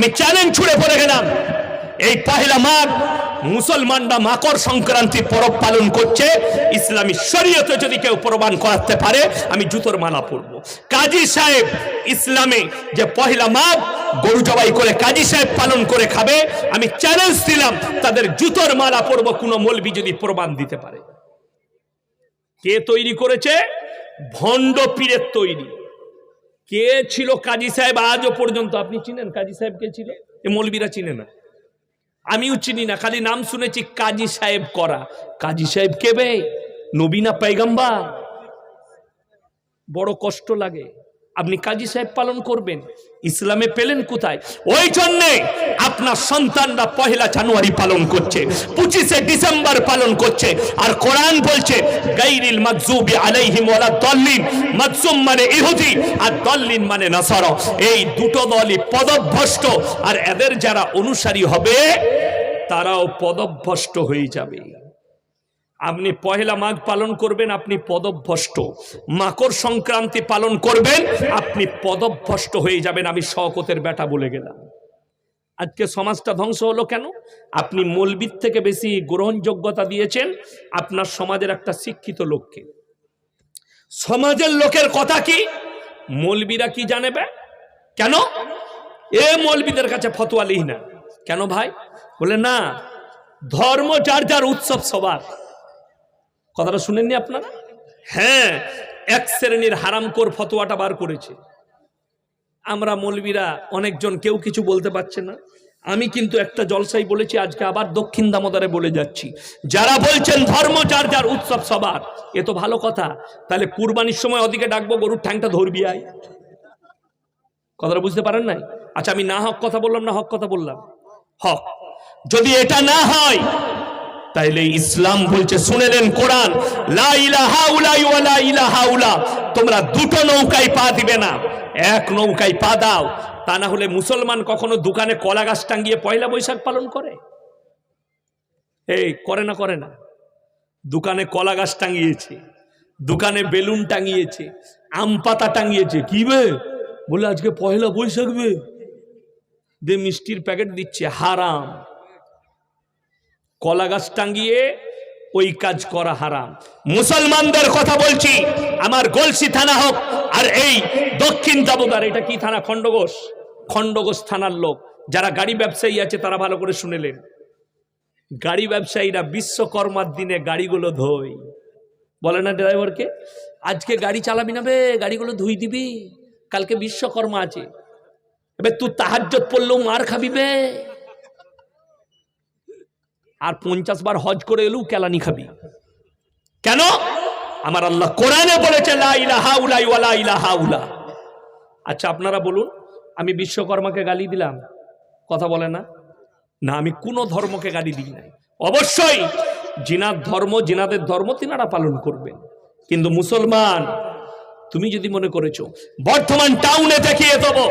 আমি চ্যালেঞ্জ ছুড়ে পড়ে গেলাম। এই পহেলা মাঘ মুসলমানরা মাকর সংক্রান্তি পরব পালন করছে। ইসলামী শরীয়তে যদি কেউ প্রমাণ করাতে পারে, আমি জুতোর মালা পরবো। কাজী সাহেব, ইসলামে যে পহেলা মাঘ গরু জবাই করে কাজী সাহেব পালন করে খাবে, আমি চ্যালেঞ্জ দিলাম, তাদের জুতোর মালা পরবো, কোনো মলবি যদি প্রমাণ দিতে পারে। কে তৈরি করেছে? ভণ্ড পীরের তৈরি। কে ছিল কাজী সাহেব? আজও পর্যন্ত আপনি চিনেন কাজী সাহেব কে ছিল? এ মৌলবীরা চিনে না। আমিও চিনি না, খালি নাম শুনেছি কাজী সাহেব করা। কাজী সাহেব কে বে? নবীনা পাইগাম্বা বড় কষ্ট লাগে। আপনি কাজী সাহেব পালন করবেন, ইসলামে পেলেন কোথায়? ওই জন্যে আপনার সন্তানরা পহেলা জানুয়ারি পালন করছে, পঁচিশে ডিসেম্বর পালন করছে, আর কোরআন বলছে, গাইরিল মাজুবি আলাইহিম ওয়ালা দল্লিন মাজুম মানে ইহুদি আর দল্লিন মানে নাসার। এই দুটো দলই পদভ্রষ্ট, আর এদের যারা অনুসারী হবে, তারাও পদভ্রষ্ট হয়ে যাবে। আপনি পহেলা মাঘ পালন করবেন, আপনি পদভ্রষ্ট। মাকর সংক্রান্তি পালন করবেন, আপনি পদভ্রষ্ট হয়ে যাবেন, আমি শওকতের বেটা বলে গেলাম। আজকে সমাজটা ধ্বংস হলো কেন? আপনি মলবির থেকে বেশি গ্রহণযোগ্যতা দিয়েছেন, আপনার সমাজের একটা শিক্ষিত লোককে। সমাজের লোকের কথা কি? মলবিরা কি জানেবে কেন? এ মলবিদের কাছে ফতোয়া লিহি না। কেন ভাই? বলে না, ধর্ম যার যার উৎসব সবার। কথাটা শুনেননি আপনারা? হ্যাঁ এক শ্রেণির হারামকোর ফতোয়াটা বার করেছে। আমরা মলবিরা অনেকজন কেউ কিছু বলতে পারছে না। আমি কিন্তু একটা জলসাই বলেছি, আজকে আবার দক্ষিণ দামোদারে বলে যাচ্ছি। যারা বলছেন ধর্ম, যার যার উৎসব সবার, এ তো ভালো কথা। তাহলে কুরবানির সময় ওদিকে ডাকবো, গরুর ঠ্যাংটা ধরবি আয়। কথাটা বুঝতে পারেন নাই? আচ্ছা আমি না হক কথা বললাম, না হক কথা বললাম? হক। যদি এটা না হয় তাইলে ইসলাম বলছে, শুনে শুনেলেন কোরআন তোমরা দুটো নৌকায় পা দিবে না, এক নৌকায় পা দাও, তা না হলে মুসলমান কখনো দোকানে কলা গাছ টাঙ্গিয়ে পয়লা বৈশাখ পালন করে? এই, করে না করে না। দোকানে কলা গাছ টাঙিয়েছে, দোকানে বেলুন টাঙিয়েছে, আম পাতা টাঙিয়েছে, কি বে? বলে আজকে পয়লা বৈশাখ বে? দে মিষ্টির প্যাকেট দিচ্ছে, হারাম। কলা গাছ টাঙ্গিয়ে ওই কাজ করা হারাম। মুসলমানদের কথা বলছি, আমার গলসি থানা হোক, আর এই দক্ষিণ দাবুদার এটা কি থানা? খণ্ডঘোষ? খণ্ডঘোষ থানার লোক। যারা গাড়ি ব্যবসায়ী আছে, তারা ভালো করে শুনেলেন। গাড়ি ব্যবসায়ীরা বিশ্বকর্মার দিনে গাড়িগুলো ধোয়। বলে না ড্রাইভারকে? আজকে গাড়ি চালাবি না বে, গাড়িগুলো ধুই দিবি। কালকে বিশ্বকর্মা আছে। এবার তুই তাহাজ্জত পড়লেও মার খাবি বে। আর পঞ্চাশ বার হজ করে এলেও কেলানি খাবি। কেন? আমার আল্লাহ কোরআনে বলেছে আচ্ছা আপনারা বলুন, আমি বিশ্বকর্মাকে গালি দিলাম, কথা বলে না? না, আমি কোনো ধর্মকে গালি দিই নাই। অবশ্যই, জিনার ধর্ম, জিনাদের ধর্ম তিনারা পালন করবেন। কিন্তু মুসলমান, তুমি যদি মনে করেছ, বর্ধমান টাউনে দেখিয়ে দেবো,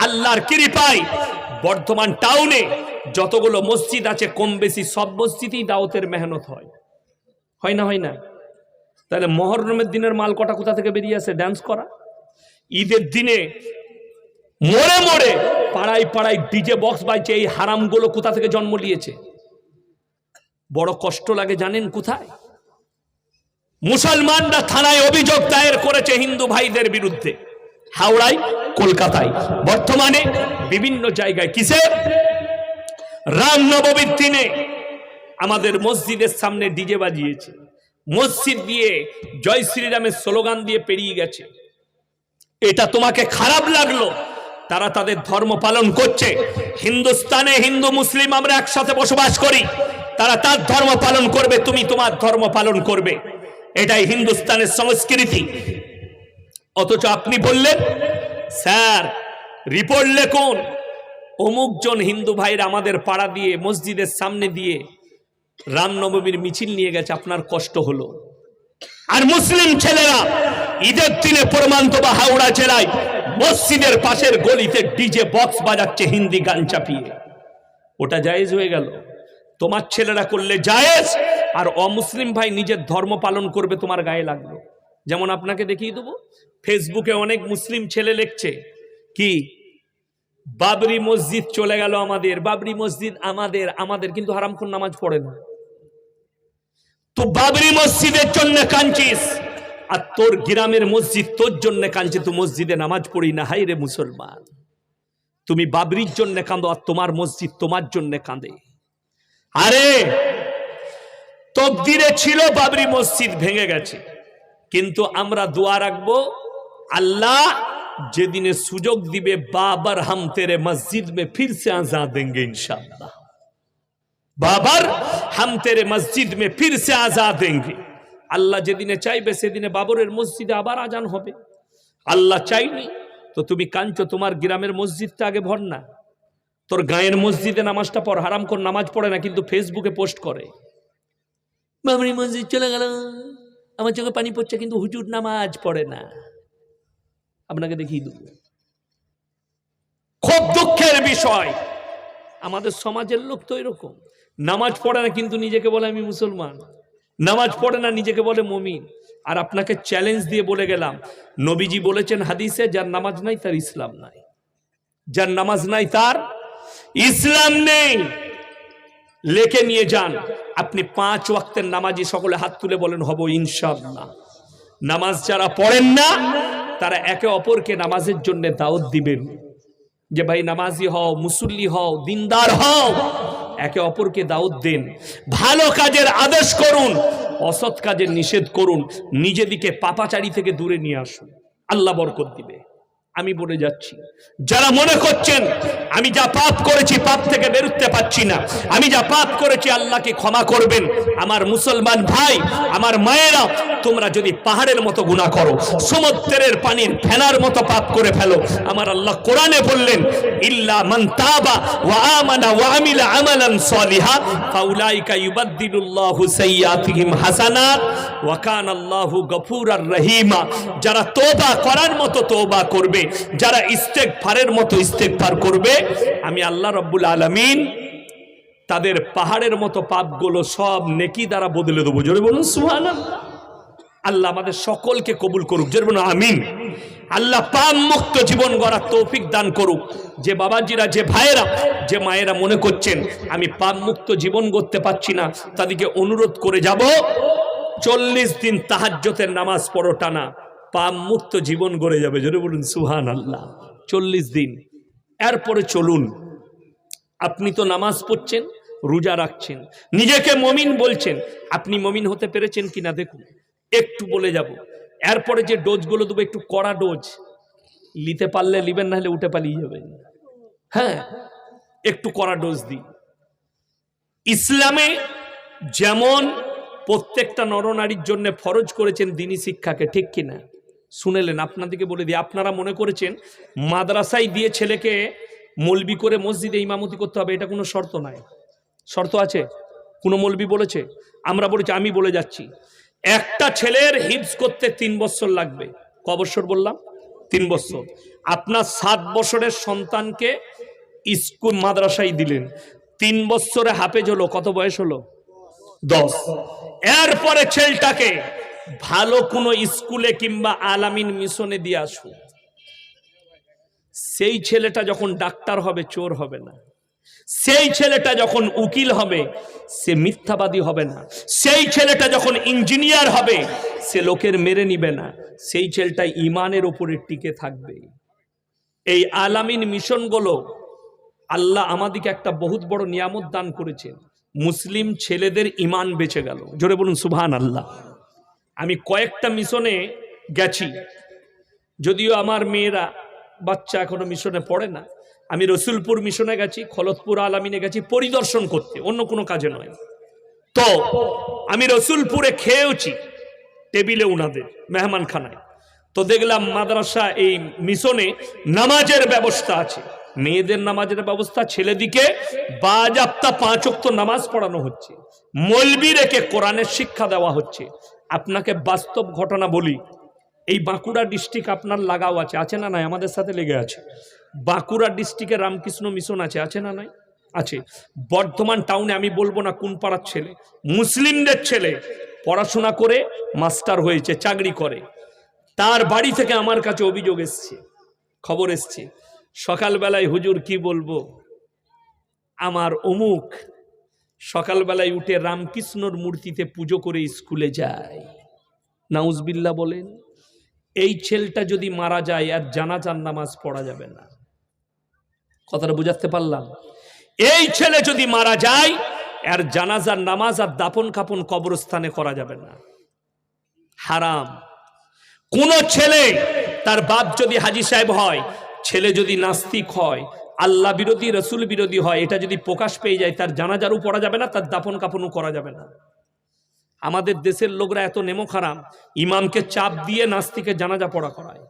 আল্লাহর কৃপায় বর্ধমান টাউনে যতগুলো মসজিদ আছে, কম বেশি সব মসজিদেই দাওতের মেহনত হয়। হয় না হয় না? তাহলে মহরমের দিনের মাল কটা কোথা থেকে বেরিয়ে আসে? ড্যান্স করা? ঈদের দিনে মোড়ে মোড়ে পাড়ায় পাড়ায় ডিজে বক্স বাইছে এই হারামগুলো কোথা থেকে জন্ম নিয়েছে? বড় কষ্ট লাগে জানেন কোথায়? মুসলমানরা থানায় অভিযোগ দায়ের করেছে হিন্দু ভাইদের বিরুদ্ধে। হাওড়ায়, কলকাতায়। বর্তমানে বিভিন্ন জায়গায়। কিসে রামনবমীর দিনে আমাদের মসজিদের সামনে ডিজে বাজিয়েছে। মসজিদ দিয়ে জয় শ্রীরামের স্লোগান দিয়ে পেরিয়ে গেছে। এটা তোমাকে খারাপ লাগল? তারা তাদের ধর্ম পালন করছে। হিন্দুস্তানে হিন্দু, মুসলিম আমরা একসাথে বসবাস করি। তারা তার ধর্ম পালন করবে, তুমি তোমার ধর্ম পালন করবে। এটাই হিন্দুস্তানের সংস্কৃতি। অথচ আপনি বললেন, স্যার, রিপোর্ট লেখুন। অমুকজন হিন্দু ভাইরা আমাদের পাড়া দিয়ে, মসজিদের সামনে দিয়ে রামনবমীর মিছিল নিয়ে গেছে, আপনার কষ্ট হলো। আর মুসলিম ছেলেরা ঈদের দিনে প্রমান্ত বা হাওড়া জেলায় মসজিদের পাশের গলিতে ডিজে বক্স বাজাচ্ছে, হিন্দি গান চাপিয়ে। ওটা জায়েজ হয়ে গেল। তোমার ছেলেরা করলে জায়েজ, আর অমুসলিম ভাই নিজের ধর্ম পালন করবে, তোমার গায়ে লাগল। যেমন আপনাকে দেখিয়ে দেবো, ফেসবুকে অনেক মুসলিম ছেলে লিখছে, কি বাবরি মসজিদ চলে গেল আমাদের, বাবরি মসজিদ আমাদের আমাদের, কিন্তু হারামখুন নামাজ পড়ে না। তো বাবরি মসজিদের জন্য কাঁদছিস? আর তোর গ্রামের মসজিদ তোর জন্য কাঁদছে তুই মসজিদে নামাজ পড়ি না হাই রে মুসলমান। তুমি বাবরির জন্য কাঁদো, আর তোমার মসজিদ তোমার জন্য কাঁদে। আরে তকদিরে ছিল বাবরি মসজিদ ভেঙে গেছে। কিন্তু আমরা দোয়া রাখব, আল্লাহ যেদিনে সুযোগ দিবে বাবার হাম তেরে মসজিদ মে ফির সে আজা দেঙ্গে ইনশাল্লাহ বাবার হাম তেরে মসজিদ মে ফির সে আজা দেঙ্গে। আল্লাহ যেদিনে চাইবে সেদিনে বাবরের মসজিদে আবার আজান হবে। আল্লাহ চাইনি, তো তুমি কাঞ্চো তোমার গ্রামের মসজিদটা আগে ভর না। তোর গায়ের মসজিদে নামাজটা পড়, হারাম কর, নামাজ পড়ে না, কিন্তু ফেসবুকে পোস্ট করে। বাবরি মসজিদ চলে গেল, আমার চোখে পানি পড়ছে, কিন্তু হুজুর নামাজ পড়ে না। আপনাকে দেখিয়ে দেবো। খুব দুঃখের বিষয়। আমাদের সমাজের লোক তো এরকম। নামাজ পড়ে না কিন্তু নিজেকে বলে আমি মুসলমান। নামাজ পড়ে না নিজেকে বলে মমিন। আর আপনাকে চ্যালেঞ্জ দিয়ে বলে গেলাম নবীজি বলেছেন হাদিসে যার নামাজ নাই তার ইসলাম নাই। যার নামাজ নাই তার ইসলাম নেই। লেখে নিয়ে যান। আপনি পাঁচ ওয়াক্তের নামাজি সকলে হাত তুলে বলেন হব ইনশাআল্লাহ। নামাজ যারা পড়েন না তারা একে অপরকে নামাজের জন্য দাওয়াত দিবেন। যে ভাই, নামাজি হও, মুসল্লি হও, দিনদার হও, একে অপরকে দাওয়াত দেন। ভালো কাজের আদেশ করুন, অসৎ কাজের নিষেধ করুন, নিজেদিকে পাপাচারি থেকে দূরে নিয়ে আসুন। আল্লাহ বরকত দিবে। আমি বলে যাচ্ছি। যারা মনে করছেন, আমি যা পাপ করেছি পাপ থেকে বেরোতে পারছি না, আমি যা পাপ করেছি আল্লাহকে ক্ষমা করবেন। আমার মুসলমান ভাই, আমার মায়েরা, তোমরা যদি পাহাড়ের মতো গুণা করো, সমুদ্রের পানির ফেনার মতো পাপ করে ফেলো। আমার আল্লাহ কোরআনে বললেন, ইল্লা মান তাবা ওয়া আমানা ওয়া আমিলা আমালান সালিহা, ফাউলাইকা ইউবাদদিলুল্লাহু সাইয়্যাতিহিম হাসানাত ওয়া কানাল্লাহু গফুরার রহিমা। যারা তোবা করার মতো তোবা করবে যারা ইস্তেগফারের মতো ইস্তেগফার করবে, আমি আল্লাহ রাব্বুল আলামিন তাদের পাহাড়ের মতো পাপগুলো সব নেকি দ্বারা বদলে দেবো। জোরে বলুন, সুবহানাল্লাহ। আল্লাহ আমাদের সকলকে কবুল করুক। জোরে বলুন, আমিন। আল্লাহ পাপ মুক্ত জীবন গড়ার তৌফিক দান করুক। যে বাবাজিরা, যে ভাইয়েরা, যে মায়েরা মনে করছেন, আমি পাপ মুক্ত জীবন করতে পারছি না, তাদেরকে অনুরোধ করে যাব, চল্লিশ দিন তাহাজ্জতের নামাজ পড়ো টানা। পাপ মুক্ত জীবন গড়ে যাবে। জোরে বলুন সুহান আল্লাহ চল্লিশ দিন। এরপরে চলুন। আপনি তো নামাজ পড়ছেন, রোজা রাখছেন। নিজেকে মমিন বলছেন। আপনি মমিন হতে পেরেছেন কিনা দেখুন। একটু বলে যাব। এরপরে যে ডোজগুলো দেবো, একটু কড়া ডোজ। নিতে পারলে নিবেন না হলে উঠে পালিয়ে যাবেন। হ্যাঁ একটু কড়া ডোজ দিই ইসলামে যেমন প্রত্যেকটা নরনারীর জন্য ফরজ করেছেন দিনী শিক্ষাকে, ঠিক কিনা? শুনেলেন, আপনাদেরকে বলে দিই, আপনারা মনে করেছেন মাদ্রাসায় দিয়ে ছেলেকে মলবি করে মসজিদে ইমামতি করতে হবে, এটা কোনো শর্ত নাই। শর্ত আছে? কোনো মলবি বলেছে? আমরা বলেছি, আমি বলে যাচ্ছি। একটা ছেলের হিপস করতে তিন বছর লাগবে। ক বছর বললাম? তিন বছর। আপনার সাত বছরের সন্তানকে স্কুল, মাদ্রাসায় দিলেন। তিন বছরে হাফেজ হলো, কত বয়স হলো? দশ। এরপরে ছেলেটাকে ভালো কোনো স্কুলে কিংবা আলামিন মিশনে দিয়ে আসুন সেই ছেলেটা যখন ডাক্তার হবে, চোর হবে না। সেই ছেলেটা যখন উকিল হবে, সে মিথ্যাবাদী হবে না। সেই ছেলেটা যখন ইঞ্জিনিয়ার হবে, সে লোকের মেরে নিবে না। সেই ছেলেটা ইমানের উপরে টিকে থাকবে। এই আলামিন মিশনগুলো আল্লাহ আমাদেরকে একটা বহুত বড় নিয়ামত দান করেছেন। মুসলিম ছেলেদের ইমান বেঁচে গেল। জোরে বলুন সুবহান আল্লাহ আমি কয়েকটা মিশনে গেছি। যদিও আমার মেয়েরা বাচ্চা এখনও মিশনে পড়ে না। আমি রসুলপুর মিশনে গেছি, খলতপুর আলামিনে গেছি পরিদর্শন করতে, অন্য কোনো কাজে নয়। তো আমি রসুলপুরে খেয়েওছি টেবিলে উনাদের, মেহমানখানায়। তো দেখলাম মাদ্রাসা এই মিশনে নামাজের ব্যবস্থা আছে। মেয়েদের নামাজের ব্যবস্থা, ছেলেদিকে বাজাপ্তা পাঁচক্ত নামাজ পড়ানো হচ্ছে। মলবি রেখে কোরআনের শিক্ষা দেওয়া হচ্ছে। আপনাকে বাস্তব ঘটনা বলি, এই বাঁকুড়া ডিস্ট্রিক্ট আপনার লাগাও আছে আছে না নাই? আমাদের সাথে লেগে আছে। বাঁকুড়া ডিস্ট্রিক্টে রামকৃষ্ণ মিশন আছে আছে না নাই? আছে। বর্ধমান টাউনে আমি বলব না কোন পাড়ার ছেলে, মুসলিমদের ছেলে পড়াশোনা করে মাস্টার হয়েছে, চাকরি করে। তার বাড়ি থেকে আমার কাছে অভিযোগ এসছে, খবর এসছে। সকালবেলায় হুজুর কি বলব? আমার অমুক। সকালবেলায় উঠে রামকৃষ্ণর মূর্তিতে পুজো করে স্কুলে যায়। নাউজবিল্লা বলেন, এই ছেলেটা যদি মারা যায়, আর জানাজার নামাজ পড়া যাবে না। কথাটা বুঝাতে পারলাম। এই ছেলে যদি মারা যায়, আর জানাজার নামাজ আর দাপন কাপন কবরস্থানে করা যাবে না। হারাম। কোন ছেলে তার বাপ যদি হাজি সাহেব হয় ছেলে যদি নাস্তিক হয়, আল্লাহ বিরোধী, রসুল বিরোধী হয়, এটা যদি প্রকাশ পেয়ে যায়, তার জানাজারও পড়া যাবে না, তার দাপন কাপনও করা যাবে না। আমাদের দেশের লোকরা এত নেমো খারাপ ইমামকে চাপ দিয়ে নাস্তিকে জানাজা পড়া করায়।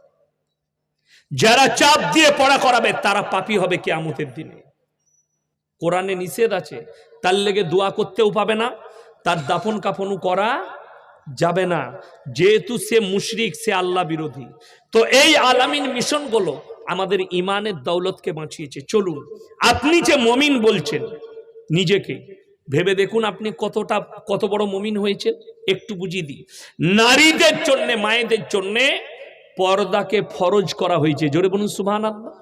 যারা চাপ দিয়ে পড়া করাবে, তারা পাপী হবে কেয়ামতের দিনে। কোরআনে নিষেধ আছে, তার লেগে দোয়া করতেও পাবে না, তার দাফন কাফনও করা যাবে না। যেহেতু সে মুশরিক, সে আল্লাহ বিরোধী। তো এই আলামিন মিশনগুলো আমাদের ইমানের দৌলতকে বাঁচিয়েছে। চলুন, আপনি যে মমিন বলছেন, নিজেকে ভেবে দেখুন আপনি কতটা, কত বড় মমিন হয়েছে একটু বুঝিয়ে দিই। নারীদের জন্য, মায়েদের জন্যে পর্দাকে ফরজ করা হয়েছে। জোরে বলুন সুভান আল্লাহ